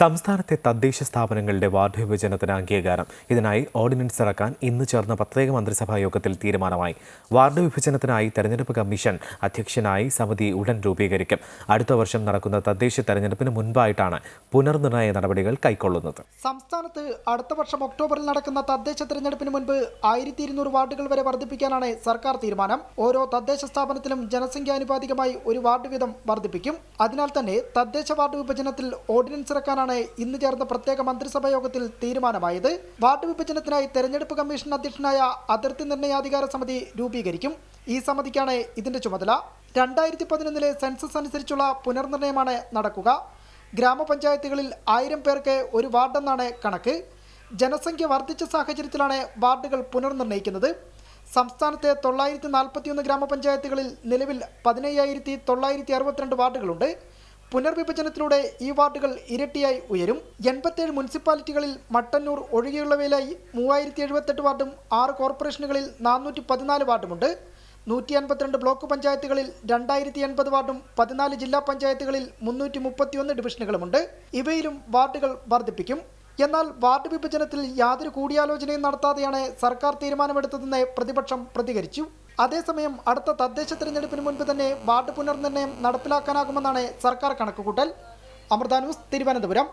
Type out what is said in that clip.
സംസ്ഥാനത്തെ തദ്ദേശ സ്ഥാപനങ്ങളുടെ വാർഡ് വിഭജനത്തിന് അംഗീകാരം. ഇതിനായി ഓർഡിനൻസ് ഇറക്കാൻ ഇന്ന് ചേർന്ന പ്രത്യേക മന്ത്രിസഭാ യോഗത്തിൽ തീരുമാനമായി. വാർഡ് വിഭജനത്തിനായി തെരഞ്ഞെടുപ്പ് കമ്മീഷൻ അധ്യക്ഷനായി സമിതി ഉടൻ രൂപീകരിക്കും. അടുത്ത വർഷം നടക്കുന്ന തദ്ദേശ തെരഞ്ഞെടുപ്പിന് മുൻപായിട്ടാണ് പുനർനിർണയ നടപടികൾ കൈക്കൊള്ളുന്നത്. സംസ്ഥാനത്ത് അടുത്ത വർഷം ഒക്ടോബറിൽ നടക്കുന്ന തദ്ദേശ തെരഞ്ഞെടുപ്പിന് മുൻപ് ആയിരത്തി ഇരുന്നൂറ് വാർഡുകൾ വരെ വർദ്ധിപ്പിക്കാനാണ് സർക്കാർ തീരുമാനം. ഓരോ തദ്ദേശ സ്ഥാപനത്തിലും ജനസംഖ്യാനുപാതികമായി ഒരു വാർഡ് വീതം വർദ്ധിപ്പിക്കും. അതിനാൽ തന്നെ തദ്ദേശ വാർഡ് വിഭജനത്തിൽ ഓർഡിനൻസ് ഇറക്കാനാണ് ഇന്ന് ചേർന്ന പ്രത്യേക മന്ത്രിസഭാ യോഗത്തിൽ തീരുമാനമായത്. വാർഡ് വിഭജനത്തിനായി തെരഞ്ഞെടുപ്പ് കമ്മീഷൻ അധ്യക്ഷനായ അതിർത്തി നിർണയാധികാര സമിതി രൂപീകരിക്കും. ഈ സമിതിക്കാണ് ഇതിന്റെ ചുമതല. രണ്ടായിരത്തി പതിനൊന്നിലെ സെൻസസ് അനുസരിച്ചുള്ള പുനർനിർണയമാണ് നടക്കുക. ഗ്രാമപഞ്ചായത്തുകളിൽ ആയിരം പേർക്ക് ഒരു വാർഡെന്നാണ് കണക്ക്. ജനസംഖ്യ വർദ്ധിച്ച സാഹചര്യത്തിലാണ് വാർഡുകൾ പുനർനിർണയിക്കുന്നത്. സംസ്ഥാനത്തെ തൊള്ളായിരത്തി നാൽപ്പത്തിയൊന്ന് ഗ്രാമപഞ്ചായത്തുകളിൽ നിലവിൽ പതിനയ്യായിരത്തി തൊള്ളായിരത്തി അറുപത്തിരണ്ട് വാർഡുകളുണ്ട്. പുനർവിഭജനത്തിലൂടെ ഈ വാർഡുകൾ ഇരട്ടിയായി ഉയരും. എൺപത്തേഴ് മുനിസിപ്പാലിറ്റികളിൽ മട്ടന്നൂർ ഒഴികെയുള്ളവയിലായി മൂവായിരത്തി എഴുപത്തെട്ട് വാർഡും ആറ് കോർപ്പറേഷനുകളിൽ നാനൂറ്റി പതിനാല് വാർഡുമുണ്ട്. നൂറ്റി അൻപത്തിരണ്ട് ബ്ലോക്ക് പഞ്ചായത്തുകളിൽ രണ്ടായിരത്തി എൺപത് വാർഡും പതിനാല് ജില്ലാ പഞ്ചായത്തുകളിൽ മുന്നൂറ്റി മുപ്പത്തിയൊന്ന് ഡിവിഷനുകളുമുണ്ട്. ഇവയിലും വാർഡുകൾ വർദ്ധിപ്പിക്കും. എന്നാൽ വാർഡ് വിഭജനത്തിൽ യാതൊരു കൂടിയാലോചനയും നടത്താതെയാണ് സർക്കാർ തീരുമാനമെടുത്തതെന്ന് പ്രതിപക്ഷം പ്രതികരിച്ചു. അതേസമയം അടുത്ത തദ്ദേശ തെരഞ്ഞെടുപ്പിന് മുൻപ് തന്നെ വാർഡ് പുനർനിർണയം നടപ്പിലാക്കാനാകുമെന്നാണ് സർക്കാർ കണക്കുകൂട്ടൽ. അമൃത ന്യൂസ് തിരുവനന്തപുരം.